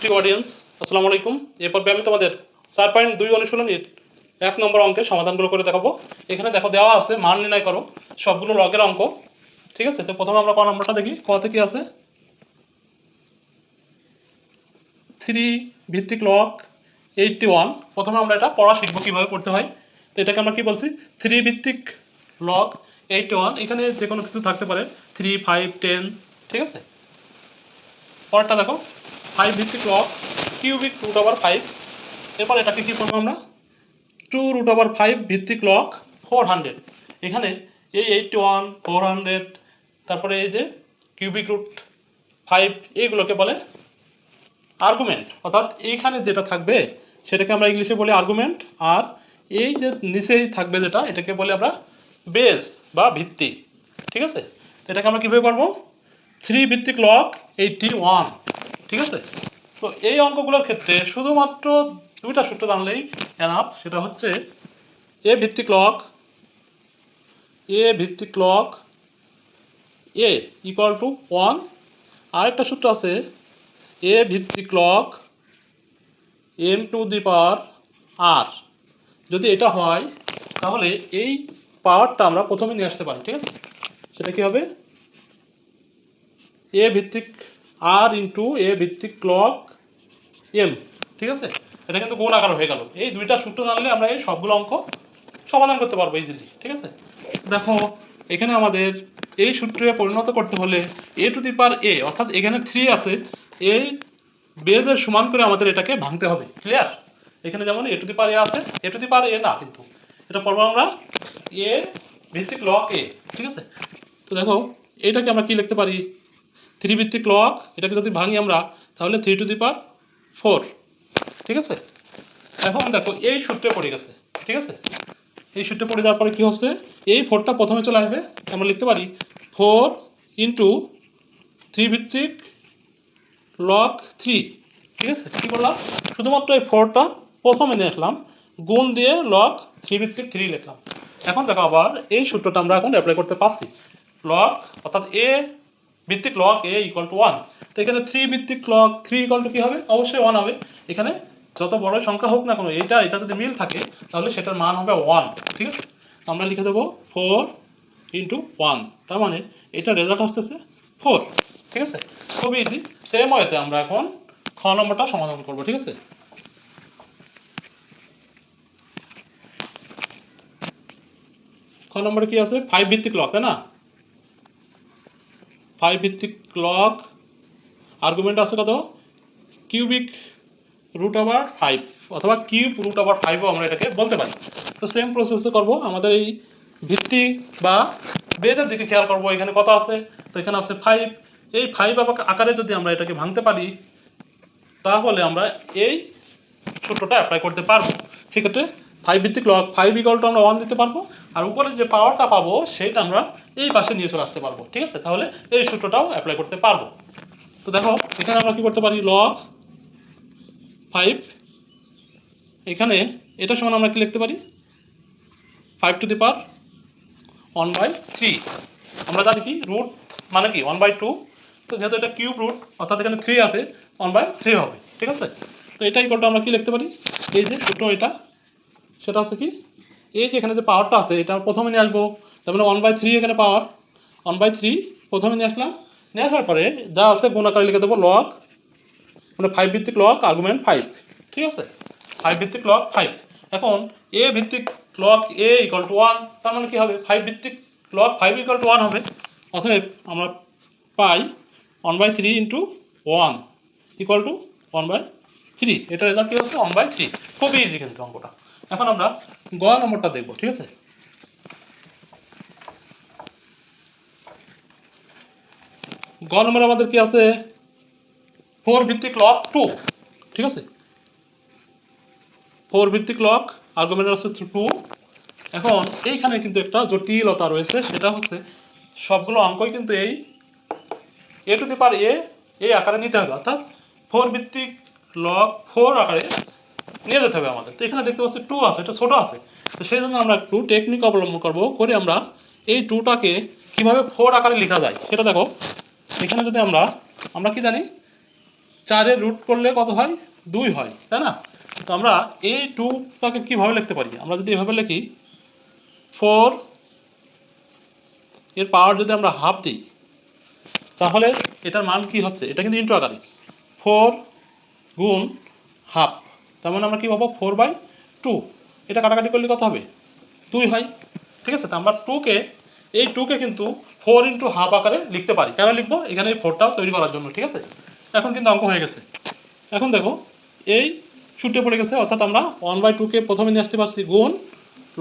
প্রিয় অডিয়েন্স আসসালামু আলাইকুম। এ পর্বে আমি তোমাদের চার পয়েন্ট দুই অনুশীলনীর এক নম্বর অঙ্কের সমাধানগুলো করে দেখাবো। এখানে দেখো দেওয়া আছে মান নির্ণয় করো, সবগুলো লগের অঙ্ক, ঠিক আছে? তো প্রথমে আমরা ক নম্বরটা দেখি, কি আছে? থ্রি ভিত্তিক লক এইটটি ওয়ান প্রথমে আমরা এটা পড়া শিখব কীভাবে পড়তে হয়। তো এটাকে আমরা কি বলছি? থ্রি ভিত্তিক লক এইটটি ওয়ান এখানে যে কোনো কিছু থাকতে পারে থ্রি ফাইভ টেন ঠিক আছে? পরটা দেখো। ফাইভ ভিত্তিক log cubic root over five এরপর এটাকে কী করব আমরা? টু রুট ওভার ফাইভ ভিত্তিক লক ফোর হান্ড্রেড এখানে এই এইটটি ওয়ান ফোর হান্ড্রেড তারপরে এই যে কিউবিক রুট ফাইভ এইগুলোকে বলে আর্গুমেন্ট অর্থাৎ এইখানে যেটা থাকবে, সেটাকে আমরা ইংলিশে বলি আর্গুমেন্ট আর এই যে নিচেই থাকবে যেটা, এটাকে বলি আমরা বেস বা ভিত্তি। ঠিক আছে? তো এটাকে আমরা কীভাবে পারব থ্রি ভিত্তিক লক এইটটি ওয়ান ঠিক আছে? তো এই অঙ্কগুলোর ক্ষেত্রে শুধুমাত্র দুইটা সূত্র জানলেই এনাফ সেটা হচ্ছে এ ভিত্তিক লক এ ভিত্তিক log A equal to one আরেকটা সূত্র আছে এ ভিত্তিক log M to the power আর যদি এটা হয়, তাহলে এই পাওয়ারটা আমরা প্রথমে নিয়ে আসতে পারি, ঠিক আছে? সেটা কি হবে? এ ভিত্তিক আর ইন্টু এ ভিত্তিক ক্লক এম ঠিক আছে? এটা কিন্তু গুণ আকার হয়ে গেল। এই দুইটা সূত্র জানলে আমরা এই সবগুলো অঙ্ক সমাধান করতে পারব ইজিলি ঠিক আছে? দেখো, এখানে আমাদের এই সূত্রে পরিণত করতে হলে এ টু দি পার এ অর্থাৎ এখানে থ্রি আছে, এই বেজের সমান করে আমাদের এটাকে ভাঙতে হবে ক্লিয়ার এখানে যেমন এ টু দি পার এ আছে এ টু দি পার এ না কিন্তু। এটা পড়ব আমরা এ ভিত্তিক লক এ ঠিক আছে? তো দেখো এইটাকে আমরা কি লিখতে পারি? থ্রি ভিত্তিক লক এটাকে যদি ভাঙি আমরা, তাহলে three to the power four ঠিক আছে? এখন দেখো, এই সূত্রে পড়ে গেছে, ঠিক আছে? এই সূত্রে পড়ে যাওয়ার পরে কী হচ্ছে? এই ফোরটা প্রথমে চলে আসবে, আমরা লিখতে পারি ফোর ইন্টু থ্রি ভিত্তিক লক থ্রি ঠিক আছে? কী করলাম শুধুমাত্র এই ফোরটা প্রথমে নিয়ে আসলাম, গুণ দিয়ে লক থ্রি ভিত্তিক থ্রি লিখলাম। এখন দেখো আবার এই সূত্রটা আমরা এখন অ্যাপ্লাই করতে পারছি। লক অর্থাৎ এ ভিত্তিক log A equal to one তো এখানে থ্রি ভিত্তিক লক থ্রি ইকুয়াল টু কী হবে? অবশ্যই ওয়ান হবে। এখানে যত বড় সংখ্যা হোক না কোনো, এটা এটা যদি মিল থাকে, তাহলে সেটার মান হবে ওয়ান ঠিক আছে? আমরা লিখে দেবো ফোর ইন্টু ওয়ান তার মানে এটা রেজাল্ট আসতেছে ফোর ঠিক আছে? খুবই ইজি সেম ওয়েতে আমরা এখন খ নম্বরটা সমাধান করব, ঠিক আছে? খ নম্বরে কি আছে? ফাইভ ভিত্তিক লক তাই না? ফাইভ ভিত্তিক ক্লক আর্গুমেন্ট আছে কত? কিউবিক রুট ওভার ফাইভ অথবা কিউব রুট ওভার ফাইভও আমরা এটাকে বলতে পারি। তো সেম প্রসেসে করব, আমাদের এই ভিত্তি বা বেদের দিকে খেয়াল করব, এখানে কত আছে? তো এখানে আছে ফাইভ এই ফাইভ আকারে যদি আমরা এটাকে ভাঙতে পারি, তাহলে আমরা এই সূত্রটা অ্যাপ্লাই করতে পারব। সেক্ষেত্রে ফাইভ ভিত্তিক লক ফাইভ ইকলটা আমরা ওয়ান দিতে পারব, আর উপরে যে পাওয়ারটা পাবো, সেটা আমরা এই পাশে নিয়ে চলে আসতে পারব, ঠিক আছে? তাহলে এই সূত্রটাও অ্যাপ্লাই করতে পারব। তো দেখো, এখানে আমরা কি করতে পারি? লক ফাইভ এখানে এটা সমান আমরা কি লিখতে পারি? Five to the power one by three আমরা জানি কি? রুট মানে কি? ওয়ান বাই টু তো যেহেতু এটা কিউব রুট অর্থাৎ এখানে থ্রি আছে ওয়ান বাই থ্রি হবে, ঠিক আছে? তো এটা ইকলটা আমরা কি লিখতে পারি? এই যে সূত্র এটা সেটা হচ্ছে কি? এই যে এখানে যে পাওয়ারটা আছে, এটা প্রথমে নিয়ে আসব। তার মানে ওয়ান বাই থ্রি এখানে পাওয়ার ওয়ান বাই থ্রি প্রথমে নিয়ে আসলাম। নিয়ে আসার পরে যা আছে গুণ আকারে লিখে দেবো লক মানে ফাইভ ভিত্তিক লক আর্গুমেন্ট ফাইভ ঠিক আছে? ফাইভ ভিত্তিক লক ফাইভ এখন এ ভিত্তিক log A equal to one তার মানে কী হবে? ফাইভ ভিত্তিক log five equal to one হবে। অতএব আমরা পাই one by three into one equal to one by three এটা রেজাল্ট কী হচ্ছে? ওয়ান বাই থ্রি খুবই ইজি কিন্তু অঙ্কটা। এখন আমরা গ নম্বরটা দেখব, ঠিক আছে? গ নম্বরে আমাদের কি আছে? ফোর ভিত্তিক লক টু ঠিক আছে? ফোর ভিত্তিক লক আর্গুমেন্ট আছে টু এখন এইখানে কিন্তু একটা জটিলতা রয়েছে, সেটা হচ্ছে সবগুলো অঙ্কই কিন্তু এই এ টু দি পার এ এই আকারে নিতে হবে, অর্থাৎ ফোর ভিত্তিক লক ফোর আকারে নিয়ে যেতে হবে আমাদের। তো এখানে দেখতে পাচ্ছি টু আছে, এটা ছোটো আছে। তো সেই জন্য আমরা একটু টেকনিক অবলম্বন করব, করে আমরা এই টুটাকে কীভাবে ফোর আকারে লেখা যায়, সেটা দেখো। এখানে যদি আমরা আমরা কি জানি? চারে রুট করলে কত হয়? দুই হয়, তাই না? তো আমরা এই টুটাকে কীভাবে লিখতে পারি? আমরা যদি এভাবে লিখি ফোর এর পাওয়ার যদি আমরা হাফ দিই, তাহলে এটার মান কি হচ্ছে? এটা কিন্তু ইন্টু আকারে। ফোর গুণ হাফ তার মানে আমরা কী পাবো? ফোর বাই টু এটা কাটাকাটি করলে কত হবে? দুই হয়। ঠিক আছে? তো আমরা টুকে এই টুকে কিন্তু ফোর ইন্টু হাফ আকারে লিখতে পারি। কেন লিখব? এখানে এই ফোরটাও তৈরি করার জন্য, ঠিক আছে? এখন কিন্তু অঙ্ক হয়ে গেছে। এখন দেখো, এই ছুটে পড়ে গেছে, অর্থাৎ আমরা ওয়ান বাই টুকে প্রথমে নিয়ে আসতে পারছি গুণ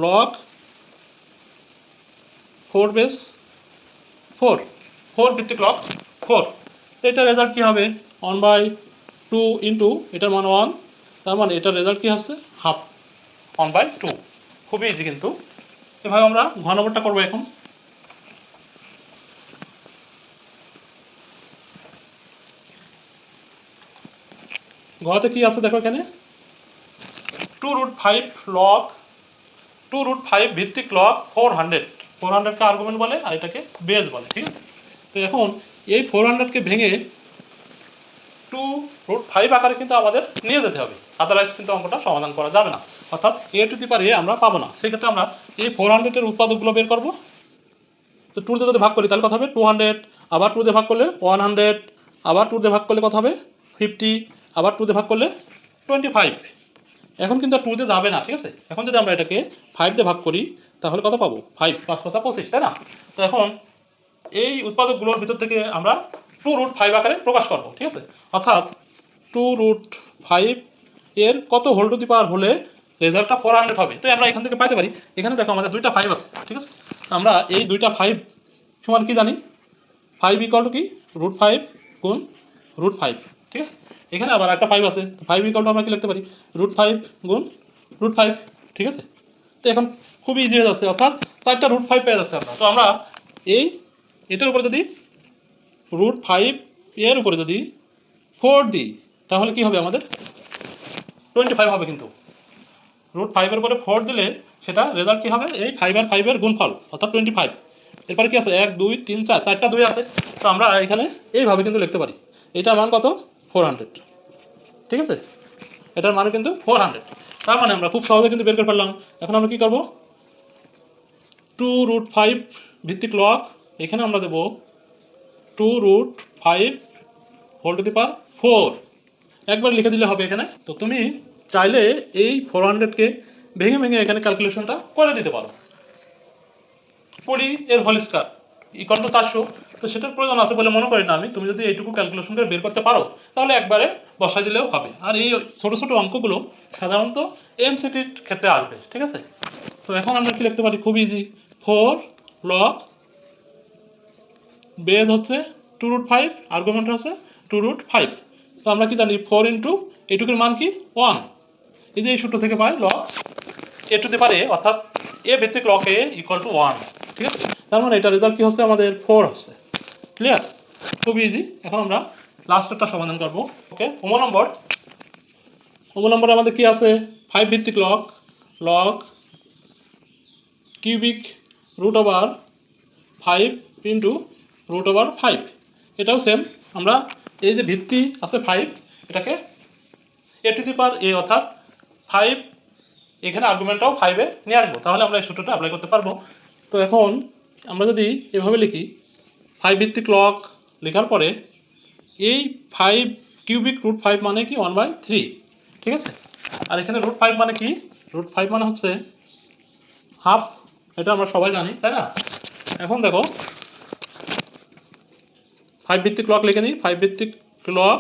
log four base four four ভিত্তিক লক ফোর এটার রেজাল্ট কী হবে? ওয়ান বাই টু ইন্টু এটার মান ওয়ান তার মানে এটার রেজাল্ট কী হচ্ছে? হাফ ওয়ান বাই টু খুবই ইজি কিন্তু। এভাবে আমরা ঘ নম্বরটা করব এখন। ঘতে কি আছে দেখো এখানে? Two root five log two root five ভিত্তিক লক ফোর হান্ড্রেড ফোর হান্ড্রেডকে আর্গুমেন্ট বলে আর এটাকে বেজ বলে, ঠিক আছে? তো এখন এই ফোর হান্ড্রেডকে ভেঙে টু রুট ফাইভ আকারে কিন্তু আমাদের নিয়ে যেতে হবে। আদারওয়াইজ কিন্তু অঙ্কটা সমাধান করা যাবে না। অর্থাৎ এ টু দি পার এ আমরা পাবো না। সেক্ষেত্রে আমরা এই ফোর হান্ড্রেডের উৎপাদকগুলো বের করব। তো টু দিয়ে যদি ভাগ করি তাহলে কথা হবে? টু হান্ড্রেড আবার টু দিয়ে ভাগ করলে ওয়ান হান্ড্রেড আবার টু দিয়ে ভাগ করলে কথা হবে? ফিফটি আবার টু দিয়ে ভাগ করলে টোয়েন্টি ফাইভ এখন কিন্তু টু দিয়ে যাবে না, ঠিক আছে? এখন যদি আমরা এটাকে ফাইভ দিয়ে ভাগ করি, তাহলে কত পাবো? ফাইভ পাঁচ পাঁচা পঁচিশ, তাই না? তো এখন এই উৎপাদকগুলোর ভিতর থেকে আমরা টু রুট ফাইভ আকারে প্রকাশ করব, ঠিক আছে? অর্থাৎ টু রুট ফাইভ এর কত হোল টু দি পাওয়ার হলে রেজাল্টটা ফোর হান্ড্রেড হবে। তো আমরা এখান থেকে পাইতে পারি। এখানে দেখো আমাদের দুইটা ফাইভ আছে, ঠিক আছে? আমরা এই দুইটা ফাইভ সমান কি জানি? ফাইভ ইকাল টু কি? রুট ফাইভ গুণ রুট ফাইভ ঠিক আছে? এখানে আবার একটা ফাইভ আছে। ফাইভ ইকাল টু আমরা কি লিখতে পারি? রুট ফাইভ গুণ রুট ফাইভ ঠিক আছে? তো এখন খুবই ইজি হয়ে যাচ্ছে। অর্থাৎ চারটা রুট ফাইভ পেয়ে যাচ্ছে আমরা। তো আমরা এই এটার উপরে যদি রুট ফাইভ এর উপরে যদি ফোর দিই, তাহলে কি হবে আমাদের? টোয়েন্টি ফাইভ হবে কিন্তু। রুট ফাইভের উপরে ফোর দিলে সেটা রেজাল্ট কী হবে? এই ফাইভ আর ফাইভের গুণফল, অর্থাৎ টোয়েন্টি ফাইভ এরপরে কী আছে? এক, দুই, তিন, চার, চারটা দুই আছে। তো আমরা এখানে এইভাবে কিন্তু লিখতে পারি। এটার মান কত? ফোর হান্ড্রেড ঠিক আছে? এটার মান কিন্তু ফোর হান্ড্রেড তার মানে আমরা খুব সহজে কিন্তু বের করে ফেললাম। এখন আমরা কী করব? টু রুট ফাইভ ভিত্তিক লক এখানে আমরা দেবো two root five whole to the power four একবার লিখে দিলে হবে এখানে। তো তুমি চাইলে এই ফোর হান্ড্রেডকে ভেঙে ভেঙে এখানে ক্যালকুলেশনটা করে দিতে পারো। কুড়ি এর হোল স্কার ইকল টু চারশো, তো সেটার প্রয়োজন আছে বলে মনে করি না আমি। তুমি যদি এইটুকু ক্যালকুলেশন করে বের করতে পারো, তাহলে একবারে বসাই দিলেও হবে। আর এই ছোটো ছোটো অঙ্কগুলো সাধারণত এমসিটির ক্ষেত্রে আসবে, ঠিক আছে? তো এখন আমরা কি লিখতে পারি? খুব ইজি ফোর লক বেজ হচ্ছে টু রুট ফাইভ আর্গুমেন্ট হচ্ছে টু রুট ফাইভ তো আমরা কি জানি? ফোর ইন্টু এইটুকুর মান কি? ওয়ান এই যে এই সূত্র থেকে পাই লক এ টু দি পারে অর্থাৎ এ ভিত্তিক log A equal to one ঠিক আছে? তার মানে এটা রেজাল্ট কি হচ্ছে? আমাদের ফোর হচ্ছে। ক্লিয়ার খুব ইজি এখন আমরা লাস্টেরটা সমাধান করব। ওকে হোমো নম্বর। হোমো নম্বরে আমাদের কি আছে? ফাইভ ভিত্তিক log log cubic root over five into root over five এটাও সেম আমরা এই যে ভিত্তি আছে ফাইভ এটাকে এ টু দি পার এ অর্থাৎ ফাইভ এখানে আর্গুমেন্টটাও ফাইভে নিয়ে আসব। তাহলে আমরা এই সূত্রটা অ্যাপ্লাই করতে পারব। তো এখন আমরা যদি এভাবে লিখি ফাইভ ভিত্তিক ক্লক লেখার পরে এই ফাইভ কিউবিক রুট ফাইভ মানে কি? ওয়ান বাই থ্রি ঠিক আছে? আর এখানে রুট ফাইভ মানে কি? রুট ফাইভ মানে হচ্ছে হাফ এটা আমরা সবাই জানি, তাই না? এখন দেখো ফাইভ ভিত্তিক ক্লক লিখে নিই। ফাইভ ভিত্তিক ক্লক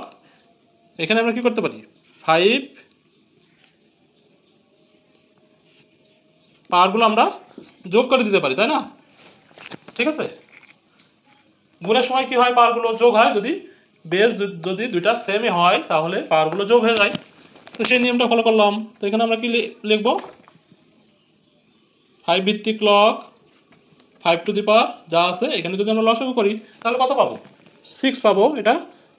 এখানে আমরা কি করতে পারি? ফাইভ পাওয়ারগুলো আমরা যোগ করে দিতে পারি, তাই না? ঠিক আছে? গুণের সময় কি হয় পাওয়ারগুলো যোগ হয়? যদি বেস যদি দুইটা সেমই হয়, তাহলে পাওয়ারগুলো যোগ হয়ে যায়। তো সেই নিয়মটা ফলো করলাম। তো এখানে আমরা কি লিখব? ফাইভ ভিত্তিক log five to the power যা আছে, এখানে যদি আমরা লসাগু করি, তাহলে কত পাবো? সিক্স পাবো, এটা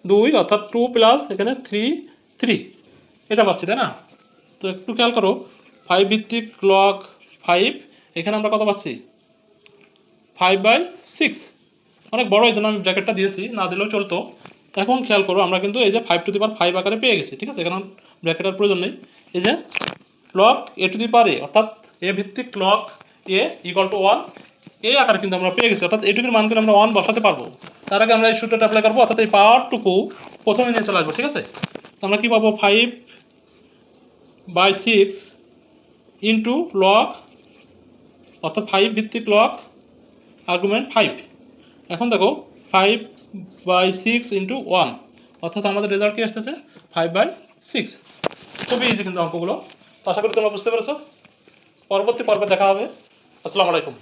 দুই, অর্থাৎ টু প্লাস এখানে থ্রি থ্রি এটা পাচ্ছি, তাই না? তো একটু খেয়াল করো ফাইভ ভিত্তিক লক ফাইভ, এখানে আমরা কত পাচ্ছি? Five by six. অনেক বড় এই জন্য আমি ব্র্যাকেটটা দিয়েছি, না দিলেও চলতো। এখন খেয়াল করো, আমরা কিন্তু এই যে five to the power five আকারে পেয়ে গেছি, ঠিক আছে? এখানে ব্র্যাকেটের প্রয়োজন নেই। এই যে ক্লক এ টু দি পাওয়ার এ অর্থাৎ এ ভিত্তিক log A equal to one এই আকারে কিন্তু আমরা পেয়ে গেছি। অর্থাৎ এটুকুর মান কিন্তু আমরা ওয়ান বসাতে পারব। তার আগে আমরা এই সূত্রটা অ্যাপ্লাই করব, অর্থাৎ এই পাওয়ারটুকু প্রথমে নিয়ে চলে আসব, ঠিক আছে? তো আমরা কী পাবো? Five by six into log অর্থাৎ ফাইভ ভিত্তিক লক আর্গুমেন্ট ফাইভ এখন দেখো five by six into one অর্থাৎ আমাদের রেজাল্ট কি আসতেছে? ফাইভ বাই সিক্স খুবই ইজি কিন্তু অঙ্কগুলো। তো আশা করি তোমরা বুঝতে পেরেছ। পরবর্তী পর্বে দেখা হবে। আসসালামু আলাইকুম।